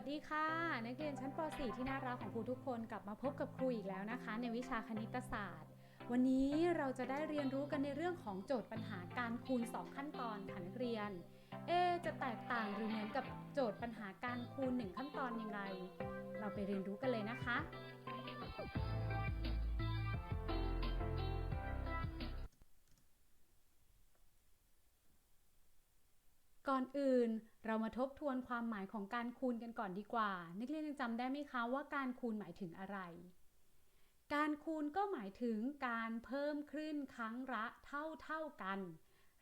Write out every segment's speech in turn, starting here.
วัสดีค่ะ นักเรียนชั้นป .4 ที่น่ารักของครูทุกคนกลับมาพบกับครูอีกแล้วนะคะ ในวิชาคณิตศาสตร์ วันนี้เราจะได้เรียนรู้กันในเรื่องของโจทย์ปัญหาการคูณ 2 ขั้นตอนค่ะนักเรียน เอ จะแตกต่างหรือเหมือนกับโจทย์ปัญหาการคูณ 1 ขั้นตอนยังไง เราไปเรียนรู้กันเลยนะคะ ก่อนอื่นเรามาทบทวนความหมายของการคูณกันก่อนดีกว่า นักเรียนยังจำได้ไหมคะว่าการคูณหมายถึงอะไร การคูณก็หมายถึงการเพิ่มขึ้นครั้งละเท่าเท่ากัน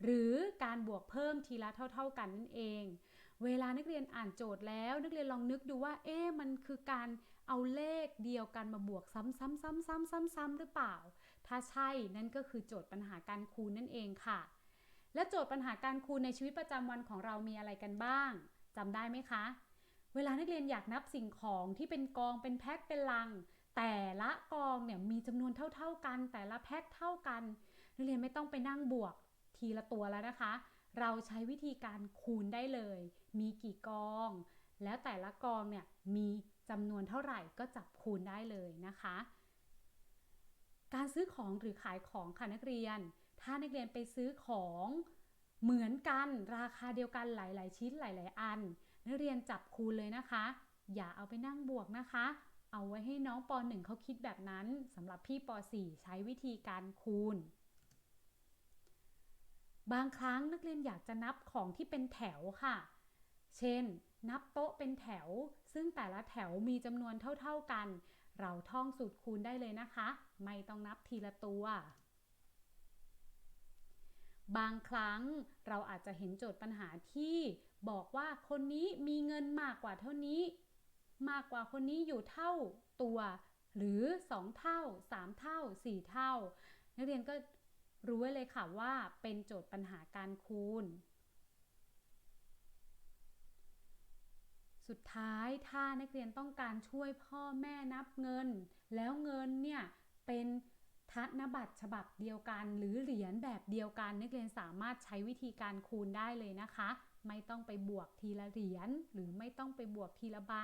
หรือการบวกเพิ่มทีละเท่าเท่ากันนั่นเอง เวลานักเรียนอ่านโจทย์แล้ว นักเรียนลองนึกดูว่า เอ๊ะมันคือการเอาเลขเดียวกันมาบวกซ้ำซ้ำซ้ำซ้ำซ้ำซ้ำหรือเปล่า ถ้าใช่นั่นก็คือโจทย์ปัญหาการคูณนั่นเองค่ะ และโจทย์ปัญหาการคูณในชีวิตประจำวันของเรามีอะไรกันบ้างจำได้ไหมคะ เวลานักเรียนอยากนับสิ่งของที่เป็นกองเป็นแพ็คเป็นลัง แต่ละกองเนี่ยมีจำนวนเท่า ๆกัน แต่ละแพ็คเท่ากัน นักเรียนไม่ต้องไปนั่งบวกทีละตัวแล้วนะคะ เราใช้วิธีการคูณได้เลย มีกี่กอง แล้วแต่ละกองเนี่ยมีจำนวนเท่าไหร่ก็จับคูณได้เลยนะคะ การซื้อของหรือขายของค่ะนักเรียน ถ้านักเรียนไปซื้อของเหมือนกันราคาเดียวกันหลาย ๆ ชิ้นหลาย ๆ อัน นักเรียนจับคูณเลยนะคะ อย่าเอาไปนั่งบวกนะคะ เอาไว้ให้น้องป .1 เขาคิดแบบนั้นสำหรับพี่ป .4 ใช้วิธีการคูณ บางครั้งนักเรียนอยากจะนับของที่เป็นแถวค่ะ เช่น นับโต๊ะเป็นแถว ซึ่งแต่ละแถวมีจำนวนเท่า ๆกัน เราท่องสูตรคูณได้เลยนะคะ ไม่ต้องนับทีละตัว บางครั้งเราอาจจะเห็นโจทย์ปัญหาที่บอกว่าคนนี้มีเงินมากกว่าเท่านี้ มากกว่าคนนี้อยู่เท่าตัว หรือ 2 เท่า 3 เท่า 4 เท่า นักเรียนก็รู้ไว้เลยค่ะว่าเป็นโจทย์ปัญหาการคูณ สุดท้ายถ้านักเรียนต้องการช่วยพ่อแม่นับเงิน แล้วเงินเนี่ยเป็น นบัตรฉบับเดียวกัน หรือเหรียญแบบเดียวกัน นักเรียนสามารถใช้วิธีการคูณได้เลยนะคะ ไม่ต้องไปบวกทีละเหรียญหรือไม่ต้องไปบวกทีละใบ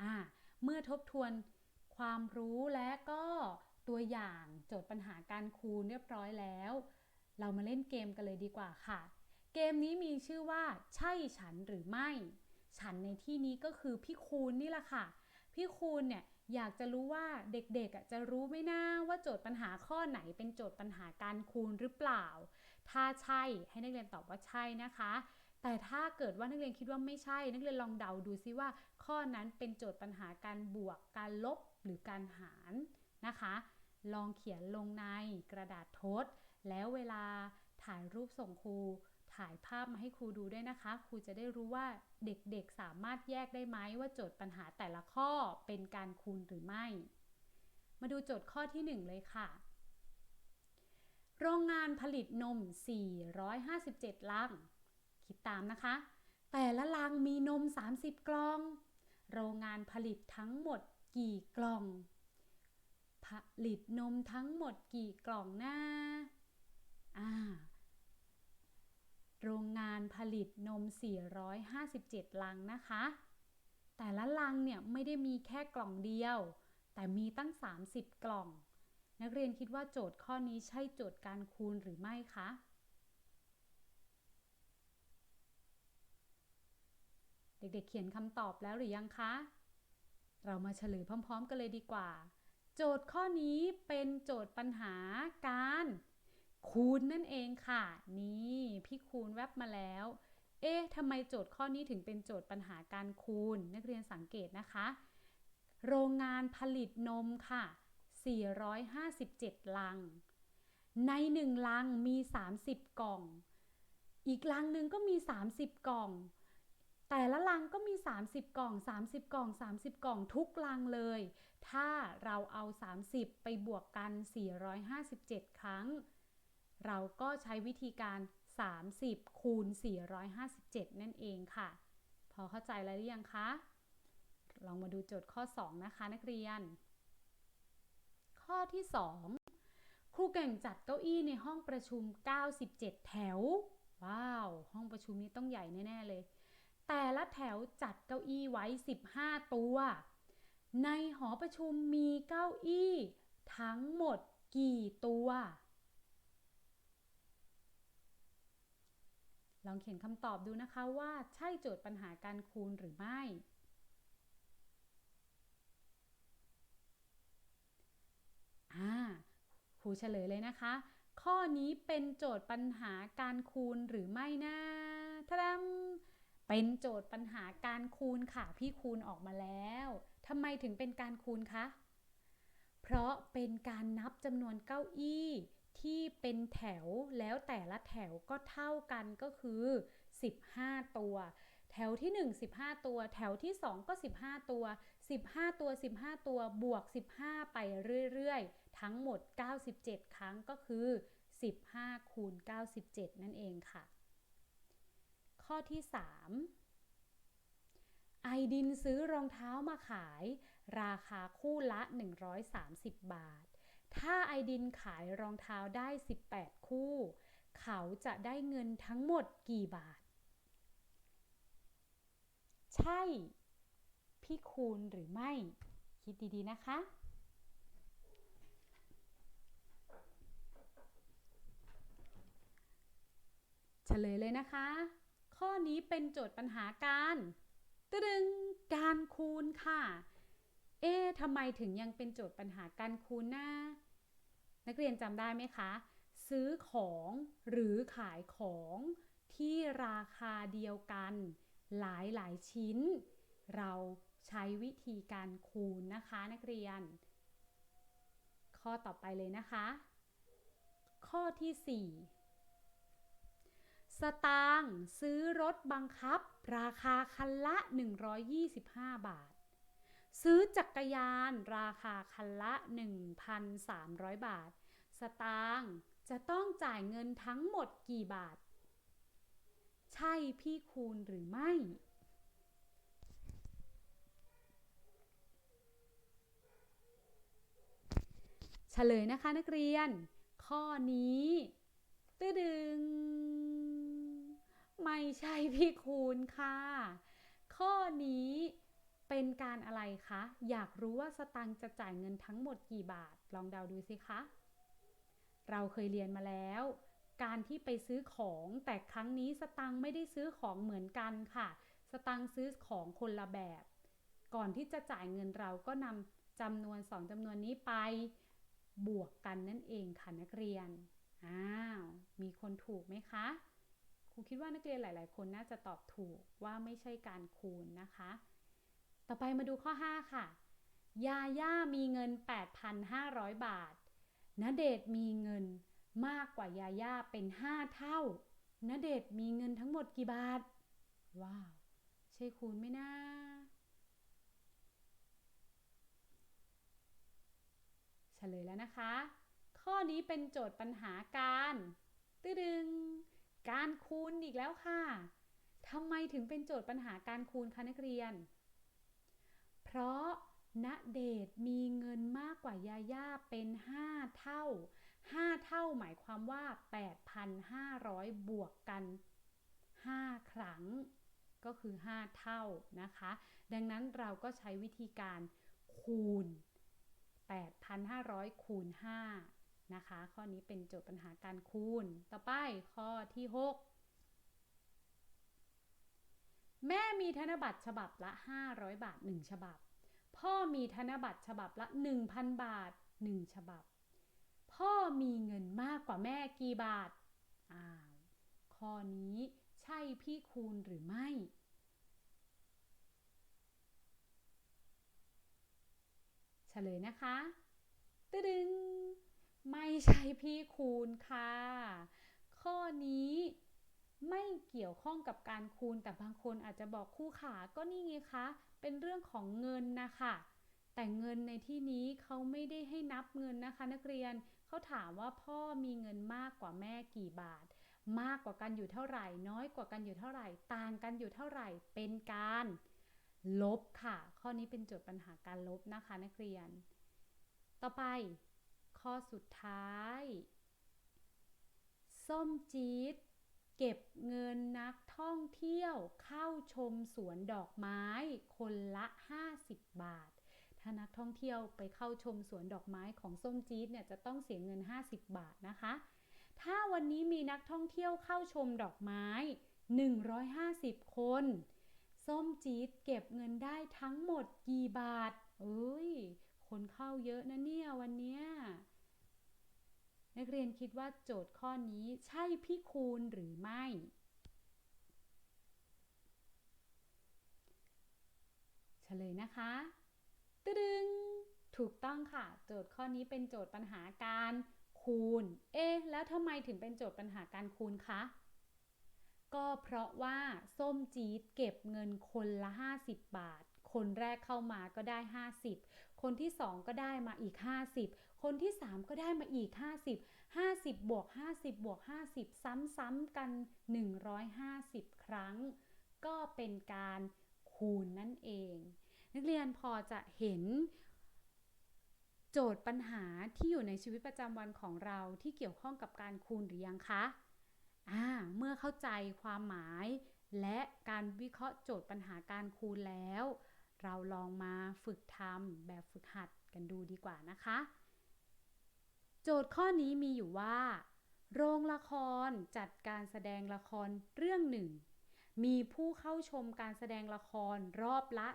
อ่าเมื่อทบทวนความรู้และก็ตัวอย่างโจทย์ปัญหาการคูณเรียบร้อยแล้ว เรามาเล่นเกมกันเลยดีกว่าค่ะ เกมนี้มีชื่อว่า ใช่ฉันหรือไม่ ฉันในที่นี้ก็คือพี่คูณนี่แหละค่ะ พี่คูณเนี่ยอยากจะรู้ว่าเด็กๆจะรู้ไหมนะว่าโจทย์ปัญหาข้อไหนเป็นโจทย์ปัญหาการคูณหรือเปล่า ถ้าใช่ให้นักเรียนตอบว่าใช่นะคะ แต่ถ้าเกิดว่านักเรียนคิดว่าไม่ใช่ นักเรียนลองเดาดูซิว่า ข้อนั้นเป็นโจทย์ปัญหาการบวก การลบหรือการหารนะคะ ลองเขียนลงในกระดาษทด แล้วเวลาถ่ายรูปส่งครู ถ่ายภาพมาให้ครูดูด้วยนะคะ ครูจะได้รู้ว่าเด็กๆสามารถแยกได้ไหมว่าโจทย์ปัญหาแต่ละข้อเป็นการคูณหรือไม่ มาดูโจทย์ข้อที่ 1 เลยค่ะ โรงงานผลิตนม 457 ลัง คิดตามนะคะ แต่ละลังมีนม 30 กล่อง โรงงานผลิตทั้งหมดกี่กล่อง ผลิตนมทั้งหมดกี่กล่องหน้าอ่า โรงงานผลิตนม 457 ลังนะคะ แต่ละลังเนี่ยไม่ได้มีแค่กล่องเดียว แต่มีตั้ง 30 กล่อง นักเรียนคิดว่าโจทย์ข้อนี้ใช่โจทย์การคูณหรือไม่คะ เด็กๆเขียนคำตอบแล้วหรือยังคะ เรามาเฉลยพร้อม ๆ กันเลยดีกว่า โจทย์ข้อนี้เป็นโจทย์ปัญหาการ คูณนั่นเองค่ะ นี่พี่คูณแวบมาแล้ว เอ๊ะทำไมโจทย์ข้อนี้ถึงเป็นโจทย์ปัญหาการคูณ นักเรียนสังเกตนะคะ โรงงานผลิตนมค่ะ 457 ลัง ใน 1 ลังมี 30 กล่อง อีกลังหนึ่งก็มี 30 กล่อง แต่ละลังก็มี 30 กล่อง 30 กล่อง 30 กล่องทุกลังเลย ถ้าเราเอา 30 ไปบวกกัน 457 ครั้ง เราก็ใช้วิธีการ 30 คูณ 457 นั่นเองค่ะ พอเข้าใจแล้วหรือยังคะ ลองมาดูโจทย์ข้อ 2 นะคะนักเรียน ข้อที่ 2 ครูเก่งจัดเก้าอี้ในห้องประชุม 97 แถว ว้าว ห้องประชุมนี้ต้องใหญ่แน่ ๆ เลย แต่ละแถวจัดเก้าอี้ไว้ 15 ตัว ในหอประชุมมีเก้าอี้ ทั้งหมดกี่ตัว ลองเขียนคำตอบดูนะคะว่าใช่โจทย์ปัญหาการคูณหรือไม่ อ่าครูเฉลยเลยนะคะ ข้อนี้เป็นโจทย์ปัญหาการคูณหรือไม่นะทะดำเป็นโจทย์ปัญหาการคูณค่ะ พี่คูณออกมาแล้วทำไมถึงเป็นการคูณคะ เพราะเป็นการนับจำนวนเก้าอี้ ที่เป็นแถวแล้วแต่ละแถวก็เท่ากันก็คือ 15 ตัว แถวที่ 1 15 ตัว แถวที่ 2 ก็ 15 ตัว 15 ตัว 15 ตัวบวก 15 ไปเรื่อยๆ ทั้งหมด 97 ครั้งก็คือ 15 คูณ 97 นั่นเองค่ะ ข้อที่ 3ไอดินซื้อรองเท้ามาขาย ราคาคู่ละ 130 บาท ถ้าไอดินขายรองเท้าได้ 18 คู่ เขาจะได้เงินทั้งหมดกี่บาท ใช่ พี่คูณหรือไม่ คิดดีๆนะคะเฉลยเลยนะคะ ข้อนี้เป็นโจทย์ปัญหาการตึดึงการคูณค่ะ เอ๊ะทำไมถึงยังเป็นโจทย์ปัญหาการคูณนะ นักเรียนจำได้ไหมคะ ซื้อของหรือขายของที่ราคาเดียวกัน หลายหลายชิ้น เราใช้วิธีการคูณนะคะนักเรียน ข้อต่อไปเลยนะคะ ข้อที่ 4 สตางค์ซื้อรถบังคับ ราคาคันละ 125 บาท ซื้อจักรยานราคาคันละ 1,300 บาท สตางค์จะต้องจ่ายเงินทั้งหมดกี่บาท ใช่พี่คูณหรือไม่ เฉลยนะคะนักเรียน ข้อนี้ตื้อดึง ไม่ใช่พี่คูณค่ะ ข้อนี้ เป็นการอะไรคะ อยากรู้ว่าสตังจะจ่ายเงินทั้งหมดกี่บาท ลองเดาดูสิคะ เราเคยเรียนมาแล้ว การที่ไปซื้อของแต่ครั้งนี้สตังไม่ได้ซื้อของเหมือนกันค่ะ สตังซื้อของคนละแบบ ก่อนที่จะจ่ายเงินเราก็นำจำนวนสองจำนวนนี้ไป บวกกันนั่นเองค่ะนักเรียน อ้าว มีคนถูกไหมคะครูคิดว่านักเรียนหลาย ๆ คนน่าจะตอบถูกว่าไม่ใช่การคูณนะคะ ต่อไปมาดูข้อ 5 ค่ะ ยาย่ามีเงิน 8,500 บาทณเดชน์มีเงินมากกว่ายาย่าเป็น 5 เท่าณเดชน์มีเงินทั้งหมดกี่บาท ว้าว ใช่คูณไหมนะเฉลยแล้วนะคะ ข้อนี้เป็นโจทย์ปัญหาการตึดึง การคูณอีกแล้วค่ะทำไมถึงเป็นโจทย์ปัญหาการคูณคะนักเรียน ราะณเดชมีเงินมากกว่ายาย่าเป็น 5 เท่า 5 เท่าหมายความว่า 8,500 บวกกัน 5 ครั้ง ก็คือ 5 เท่านะคะ ดังนั้นเราก็ใช้วิธีการคูณ 8,500 คูณ 5 นะคะ ข้อนี้เป็นโจทย์ปัญหาการคูณ ต่อไปข้อที่ 6 แม่มีธนบัตรฉบับละ 500 บาท 1 ฉบับ พ่อมีธนบัตรฉบับละ 1,000 บาท 1 ฉบับ พ่อมีเงินมากกว่าแม่กี่บาท อ้าว ข้อนี้ใช่พี่คูณหรือไม่ เฉลยนะคะตึดึง ไม่ใช่พี่คูณค่ะ ข้อนี้ ไม่เกี่ยวข้องกับการคูณแต่บางคนอาจจะบอกคู่ขาก็นี่ไงคะเป็นเรื่องของเงินนะคะแต่เงินในที่นี้เขาไม่ได้ให้นับเงินนะคะ นักเรียนเขาถามว่าพ่อมีเงินมากกว่าแม่กี่บาท มากกว่ากันอยู่เท่าไหร่ น้อยกว่ากันอยู่เท่าไหร่ ต่างกันอยู่เท่าไหร่เป็นการ ลบค่ะ ข้อนี้เป็นโจทย์ปัญหาการลบนะคะ นักเรียน ต่อไป ข้อสุดท้าย ส้มจี๊ด เก็บเงินนักท่องเที่ยวเข้าชมสวนดอกไม้คนละ 50 บาท ถ้านักท่องเที่ยวไปเข้าชมสวนดอกไม้ของส้มจี๊ดเนี่ยจะต้องเสียเงิน 50 บาทนะคะ ถ้าวันนี้มีนักท่องเที่ยวเข้าชมดอกไม้ 150 คน ส้มจี๊ดเก็บเงินได้ทั้งหมดกี่บาท เอ้ย คนเข้าเยอะนะเนี่ยวันเนี้ย นักเรียนคิดว่าโจทย์ข้อนี้ใช่พี่คูณหรือไม่ เฉลยนะคะตึดึงถูกต้องค่ะ โจทย์ข้อนี้เป็นโจทย์ปัญหาการคูณ เอ๊แล้วทำไมถึงเป็นโจทย์ปัญหาการคูณคะ ก็เพราะว่าส้มจี๊ดเก็บเงินคนละ 50 บาท คนแรกเข้ามาก็ได้ 50 คนที่ 2 ก็ได้มาอีก 50 คนที่ 3 ก็ได้มาอีก 50 50 บวก 50 บวก 50 ซ้ำๆกัน 150 ครั้ง ก็เป็นการคูณนั่นเอง นักเรียนพอจะเห็นโจทย์ปัญหาที่อยู่ในชีวิตประจำวันของเราที่เกี่ยวข้องกับการคูณหรือยังคะอ่าเมื่อเข้าใจความหมาย และการวิเคราะห์โจทย์ปัญหาการคูณแล้ว เราลองมาฝึกทำแบบฝึกหัดกันดูดีกว่านะคะ โจทย์ข้อนี้มีอยู่ว่า โรงละครจัดการแสดงละครเรื่องหนึ่ง มีผู้เข้าชมการแสดงละครรอบละ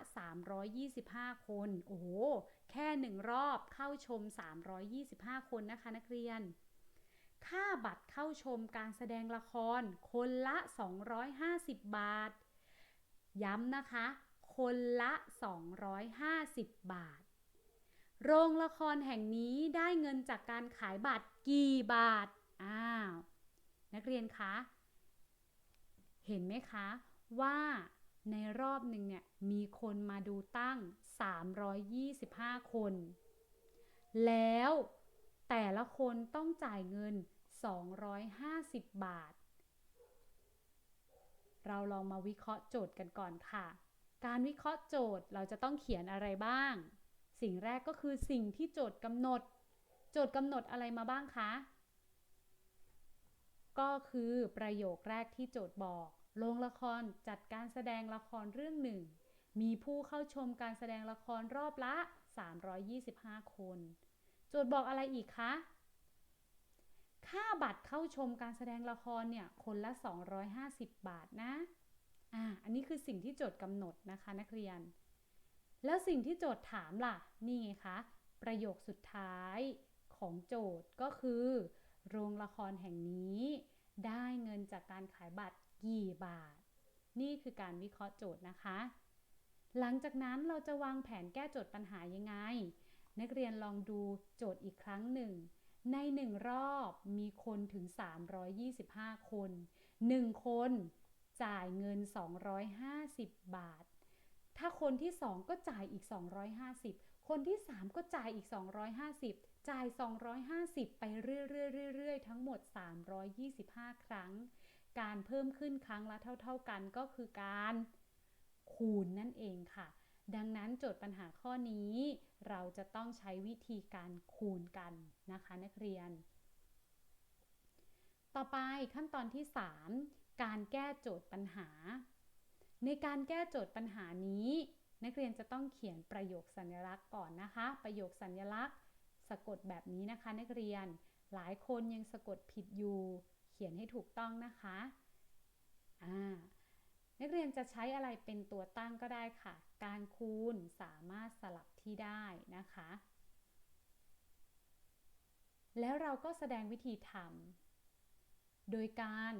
325 คน โอ้โห แค่หนึ่งรอบเข้าชม 325 คนนะคะนักเรียน ค่าบัตรเข้าชมการแสดงละครคนละ 250 บาท ย้ำนะคะ คนละ 250 บาท โรงละครแห่งนี้ได้เงินจากการขายบัตรกี่บาท อ้าว นักเรียนคะ เห็นไหมคะ ว่าในรอบหนึ่งเนี่ยมีคนมาดูตั้ง 325 คน แล้วแต่ละคนต้องจ่ายเงิน 250 บาท เราลองมาวิเคราะห์โจทย์กันก่อนค่ะ การวิเคราะห์โจทย์เราจะต้องเขียนอะไรบ้าง สิ่งแรกก็คือสิ่งที่โจทย์กำหนด โจทย์กำหนดอะไรมาบ้างคะ ก็คือประโยคแรกที่โจทย์บอกโรงละครจัดการแสดงละครเรื่องหนึ่ง มีผู้เข้าชมการแสดงละครรอบละ 325 คน โจทย์บอกอะไรอีกคะ ค่าบัตรเข้าชมการแสดงละครเนี่ย คนละ 250 บาทนะ อ่า อันนี้คือสิ่งที่โจทย์กำหนดนะคะนักเรียน แล้วสิ่งที่โจทย์ถามล่ะ นี่ไงคะ ประโยคสุดท้ายของโจทย์ก็คือ โรงละครแห่งนี้ ได้เงินจากการขายบัตรกี่บาท นี่คือการวิเคราะห์โจทย์นะคะ หลังจากนั้นเราจะวางแผนแก้โจทย์ปัญหายังไง นักเรียนลองดูโจทย์อีกครั้งหนึ่ง ในหนึ่งรอบมีคนถึง 325 คน 1 คนจ่ายเงิน 250 บาท ถ้าคนที่ 2 ก็จ่ายอีก 250 คนที่ 3 ก็จ่ายอีก 250 จ่าย 250 ไปเรื่อยๆๆๆ ทั้งหมด 325 ครั้ง การเพิ่มขึ้นครั้งละเท่า ๆกันก็คือการคูณนั่นเองค่ะ ดังนั้นโจทย์ปัญหาข้อนี้ เราจะต้องใช้วิธีการคูณกันนะคะนักเรียน ต่อไปขั้นตอนที่ 3 การแก้โจทย์ปัญหา ในการแก้โจทย์ปัญหานี้ นักเรียนจะต้องเขียนประโยคสัญลักษณ์ก่อนนะคะ ประโยคสัญลักษณ์ สะกดแบบนี้นะคะ นักเรียนหลายคนยังสะกดผิดอยู่ เขียนให้ถูกต้องนะคะอ่านักเรียนจะใช้อะไรเป็นตัวตั้งก็ได้ค่ะ การคูณสามารถสลับที่ได้นะคะ แล้วเราก็แสดงวิธีทำโดยการ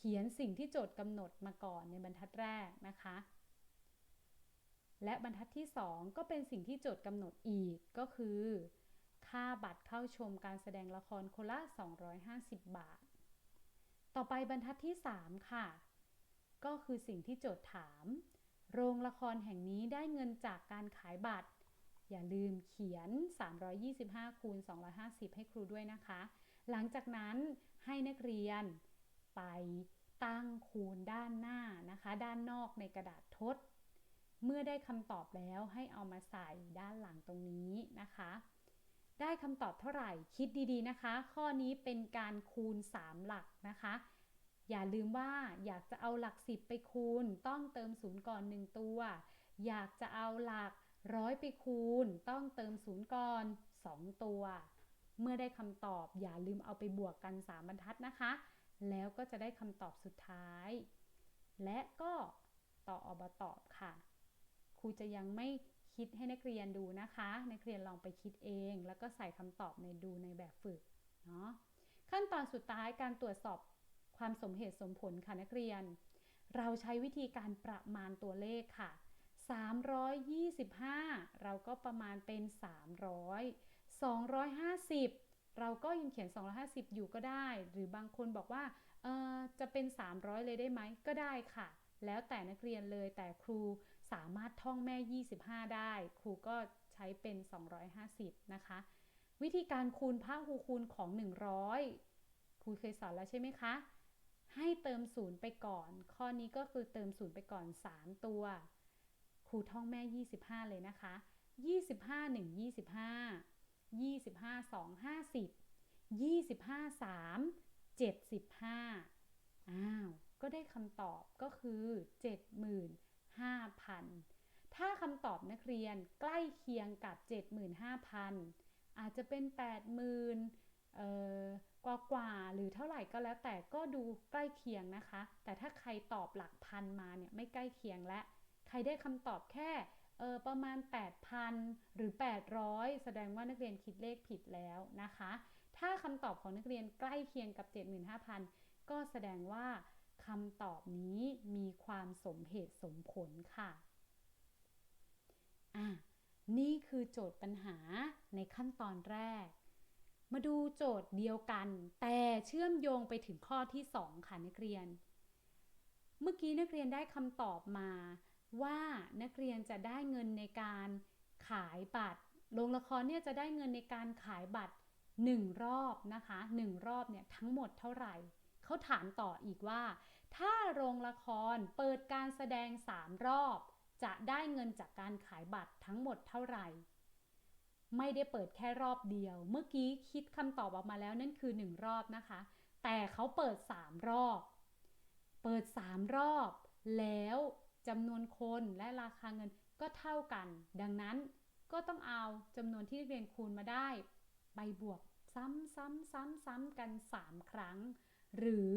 ขียนสิ่งที่โจทย์กำหนดมาก่อนในบรรทัดแรกนะคะ และบรรทัดที่ 2 ก็เป็นสิ่งที่โจทย์กำหนดอีกก็คือ ค่าบัตรเข้าชมการแสดงละครคนละ 250 บาท ต่อไปบรรทัดที่ 3 ค่ะ ก็คือสิ่งที่โจทย์ถาม โรงละครแห่งนี้ได้เงินจากการขายบัตร อย่าลืมเขียน 325คูณ250 ให้ครูด้วยนะคะ หลังจากนั้นให้นักเรียน ไปตั้งคูณด้านหน้านะคะ ด้านนอกในกระดาษทด เมื่อได้คำตอบแล้วให้เอามาใส่ด้านหลังตรงนี้นะคะ ได้คำตอบเท่าไหร่คิดดีๆนะคะ ข้อนี้เป็นการคูณ 3 หลักนะคะ อย่าลืมว่าอยากจะเอาหลักสิบไปคูณ ต้องเติมศูนย์ก่อน 1 ตัว อยากจะเอาหลักร้อยไปคูณ ต้องเติมศูนย์ก่อน 2 ตัว เมื่อได้คำตอบอย่าลืมเอาไปบวกกัน 3 บรรทัดนะคะ แล้วก็จะได้คำตอบสุดท้าย และก็ต่ออบตอบค่ะ ครูจะยังไม่คิดให้นักเรียนดูนะคะ นักเรียนลองไปคิดเอง แล้วก็ใส่คำตอบในดูในแบบฝึกเนาะขั้นตอนสุดท้ายการตรวจสอบความสมเหตุสมผลค่ะนักเรียน เราใช้วิธีการประมาณตัวเลขค่ะ 325 เราก็ประมาณเป็น 300 250 เราก็ยังเขียน 250 อยู่ก็ได้ หรือบางคนบอกว่าจะเป็น 300 เลยได้ไหมก็ได้ค่ะ แล้วแต่นักเรียนเลยแต่ครูสามารถท่องแม่ 25 ได้ ครูก็ใช้เป็น 250 นะคะ วิธีการคูณพหูคูณของ 100 ครูเคยสอนแล้วใช่ไหมคะ ให้เติมศูนย์ไปก่อน ข้อนี้ก็คือเติมศูนย์ไปก่อน 3 ตัว ครูท่องแม่ 25 เลยนะคะ 25 1 25 25 2 50 25 3 75อ้าว ก็ได้คำตอบก็คือ 75,000 ถ้าคำตอบนักเรียนใกล้เคียงกับ 75,000 อาจจะเป็น 80,000เอ่อกว่ากว่าหรือเท่าไหร่ก็แล้วแต่ก็ดูใกล้เคียงนะคะ แต่ถ้าใครตอบหลักพันมาเนี่ยไม่ใกล้เคียงและ ใครได้คำตอบแค่ เออประมาณ 8,000 หรือ 800 แสดงว่านักเรียนคิดเลขผิดแล้วนะคะ ถ้าคำตอบของนักเรียนใกล้เคียงกับ 75,000 ก็แสดงว่าคำตอบนี้มีความสมเหตุสมผลค่ะอะ นี่คือโจทย์ปัญหาในขั้นตอนแรก มาดูโจทย์เดียวกัน แต่เชื่อมโยงไปถึงข้อที่ 2 ค่ะนักเรียน เมื่อกี้นักเรียนได้คำตอบมา ว่านักเรียนจะได้เงินในการขายบัตร โรงละครเนี่ยจะได้เงินในการขายบัตร 1 รอบนะคะ1รอบเนี่ยทั้งหมดเท่าไหร่เขาถามต่ออีกว่า ถ้าโรงละครเปิดการแสดง 3 รอบ จะได้เงินจากการขายบัตรทั้งหมดเท่าไหร่ ไม่ได้เปิดแค่รอบเดียว เมื่อกี้คิดคำตอบออกมาแล้วนั่นคือ 1 รอบนะคะ แต่เขาเปิด 3 รอบ เปิด 3 รอบ แล้ว จำนวนคนและราคาเงินก็เท่ากัน ดังนั้นก็ต้องเอาจำนวนที่นักเรียนคูณมาได้ ไปบวกซ้ำซ้ำซ้ำซ้ำกัน 3 ครั้ง หรือ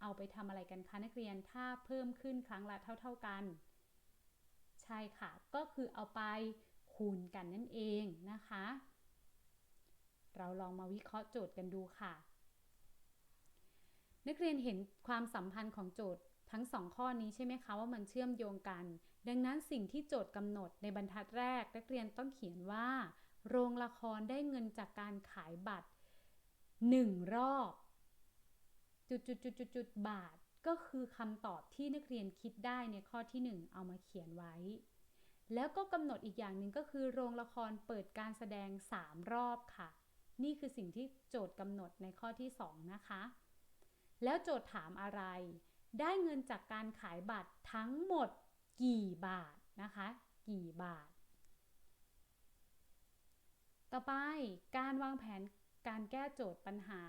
เอาไปทำอะไรกันคะนักเรียนถ้าเพิ่มขึ้นครั้งละเท่าๆกัน ใช่ค่ะ ก็คือเอาไปคูณกันนั่นเองนะคะ เราลองมาวิเคราะห์โจทย์กันดูค่ะ นักเรียนเห็นความสัมพันธ์ของโจทย์ ทั้งสองข้อนี้ใช่ไหมคะว่ามันเชื่อมโยงกัน ดังนั้นสิ่งที่โจทย์กำหนดในบรรทัดแรกนักเรียนต้องเขียนว่า โรงละครได้เงินจากการขายบัตร 1 รอบจุดจุดจุดจุดจุดบาท ก็คือคำตอบที่นักเรียนคิดได้ในข้อที่ 1 เอามาเขียนไว้ แล้วก็กำหนดอีกอย่างหนึ่งก็คือ โรงละครเปิดการแสดง 3 รอบค่ะ นี่คือสิ่งที่โจทย์กำหนดในข้อที่ 2 นะคะ แล้วโจทย์ถามอะไร ได้เงินจากการขายบัตรทั้งหมดกี่บาทนะคะ กี่บาท ต่อไปการวางแผนการแก้โจทย์ปัญหา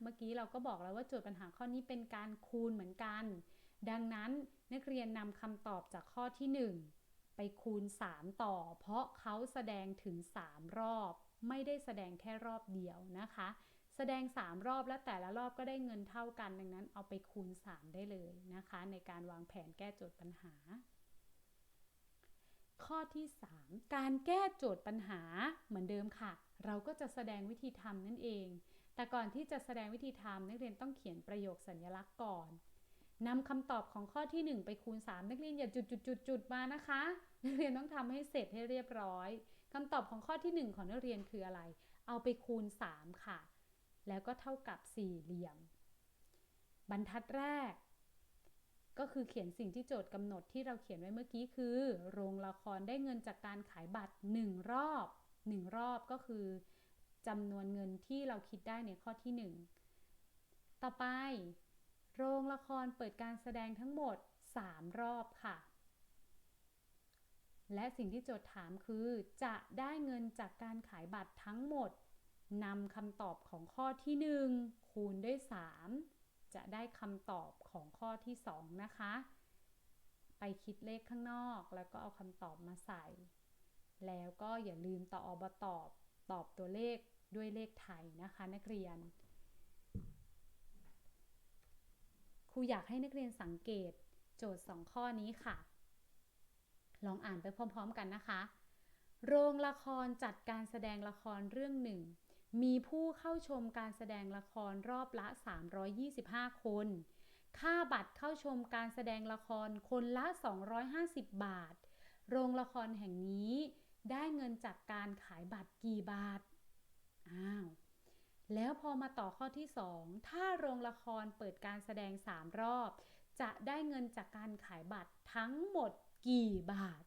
เมื่อกี้เราก็บอกแล้วว่าโจทย์ปัญหาข้อนี้เป็นการคูณเหมือนกัน ดังนั้นนักเรียนนำคำตอบจากข้อที่ 1 ไปคูณ 3 ต่อ เพราะเขาแสดงถึง 3 รอบ ไม่ได้แสดงแค่รอบเดียวนะคะ แสดง 3 รอบและแต่ละรอบก็ได้เงินเท่ากัน ดังนั้นเอาไปคูณ 3 ได้เลยนะคะ ในการวางแผนแก้โจทย์ปัญหา ข้อที่ 3 การแก้โจทย์ปัญหาเหมือนเดิมค่ะ เราก็จะแสดงวิธีทำนั่นเอง แต่ก่อนที่จะแสดงวิธีทำนักเรียนต้องเขียนประโยคสัญลักษณ์ก่อนนำคำตอบของข้อที่ 1 ไปคูณ 3 นักเรียนอย่าจุดจุดจุดจุดมานะคะ นักเรียนต้องทำให้เสร็จให้เรียบร้อยคำตอบของข้อที่ 1 ของนักเรียนคืออะไร เอาไปคูณ 3 ค่ะ แล้วก็เท่ากับสี่เหลี่ยม บรรทัดแรก ก็คือเขียนสิ่งที่โจทย์กำหนดที่เราเขียนไว้เมื่อกี้คือ โรงละครได้เงินจากการขายบัตร 1 รอบ 1 รอบก็คือจำนวนเงินที่เราคิดได้ในข้อที่ 1 ต่อไป โรงละครเปิดการแสดงทั้งหมด 3 รอบค่ะและสิ่งที่โจทย์ถามคือ จะได้เงินจากการขายบัตรทั้งหมด นำคำตอบของข้อที่ 1 คูณด้วย 3 จะได้คำตอบของข้อที่ 2 นะคะ ไปคิดเลขข้างนอกแล้วก็เอาคำตอบมาใส่ แล้วก็อย่าลืมต่ออบตอบตอบตัวเลขด้วยเลขไทยนะคะนักเรียน ครูอยากให้นักเรียนสังเกตโจทย์ 2 ข้อนี้ค่ะ ลองอ่านไปพร้อม ๆ กันนะคะ โรงละครจัดการแสดงละครเรื่องหนึ่ง มีผู้เข้าชมการแสดงละครรอบละ 325 คน ค่าบัตรเข้าชมการแสดงละครคนละ 250 บาท โรงละครแห่งนี้ได้เงินจากการขายบัตรกี่บาท อ้าว แล้วพอมาต่อข้อที่ 2 ถ้าโรงละครเปิดการแสดง 3 รอบ จะได้เงินจากการขายบัตรทั้งหมดกี่บาท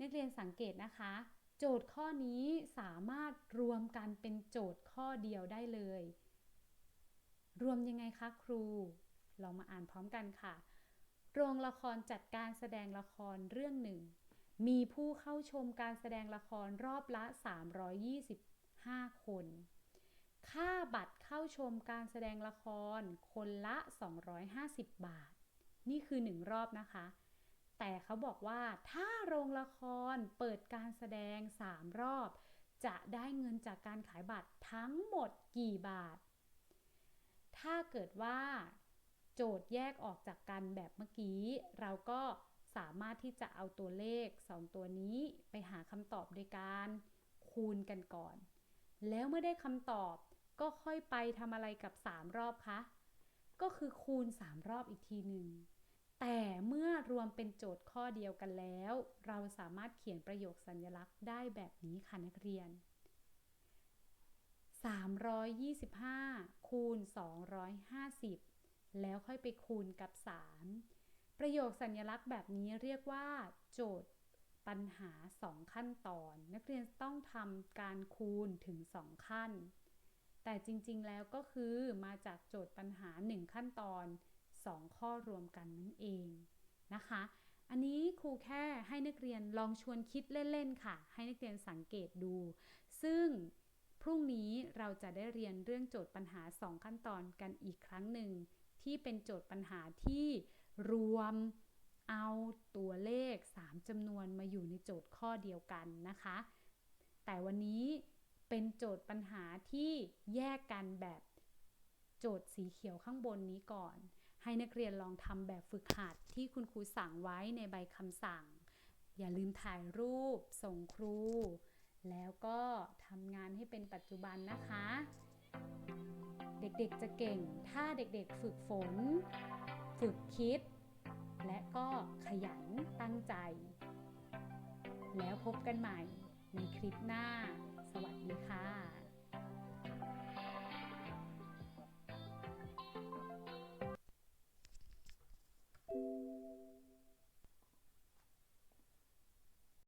นักเรียนสังเกตนะคะ โจทย์ข้อนี้สามารถรวมกันเป็นโจทย์ข้อเดียวได้เลย รวมยังไงคะครู ลองมาอ่านพร้อมกันค่ะ โรงละครจัดการแสดงละครเรื่องหนึ่ง มีผู้เข้าชมการแสดงละครรอบละ 325 คน ค่าบัตรเข้าชมการแสดงละครคนละ 250 บาท นี่คือ 1 รอบนะคะ แต่เขาบอกว่าถ้าโรงละครเปิดการแสดง 3 รอบ จะได้เงินจากการขายบัตรทั้งหมดกี่บาท ถ้าเกิดว่า โจทย์แยกออกจากกันแบบเมื่อกี้ เราก็สามารถที่จะเอาตัวเลข 2 ตัวนี้ไปหาคำตอบโดยการคูณกันก่อน แล้วเมื่อได้คำตอบก็ค่อยไปทำอะไรกับ 3 รอบคะ ก็คือคูณ 3 รอบอีกทีหนึ่ง แต่เมื่อรวมเป็นโจทย์ข้อเดียวกันแล้ว เราสามารถเขียนประโยคสัญลักษณ์ได้แบบนี้ค่ะนักเรียน 325 คูณ 250 แล้วค่อยไปคูณกับ 3 ประโยคสัญลักษณ์แบบนี้เรียกว่า โจทย์ปัญหา 2 ขั้นตอน นักเรียนต้องทำการคูณถึง 2 ขั้น แต่จริงๆแล้วก็คือมาจากโจทย์ปัญหา 1 ขั้นตอน 2 ข้อรวมกันนั่นเองนะคะ อันนี้ครูแค่ให้นักเรียนลองชวนคิดเล่นๆค่ะ ให้นักเรียนสังเกตดู ซึ่งพรุ่งนี้เราจะได้เรียนเรื่องโจทย์ปัญหา 2 ขั้นตอนกันอีกครั้งหนึ่ง ที่เป็นโจทย์ปัญหาที่รวมเอาตัวเลข 3จำนวนมาอยู่ในโจทย์ข้อเดียวกันนะคะ แต่วันนี้เป็นโจทย์ปัญหาที่แยกกันแบบโจทย์สีเขียวข้างบนนี้ก่อน ให้นักเรียนลองทำแบบฝึกหัดที่คุณครูสั่งไว้ในใบคำสั่ง อย่าลืมถ่ายรูป ส่งครู แล้วก็ทำงานให้เป็นปัจจุบันนะคะ เด็กๆจะเก่ง ถ้าเด็กๆฝึกฝน ฝึกคิด และก็ขยันตั้งใจ แล้วพบกันใหม่ในคลิปหน้า สวัสดีค่ะ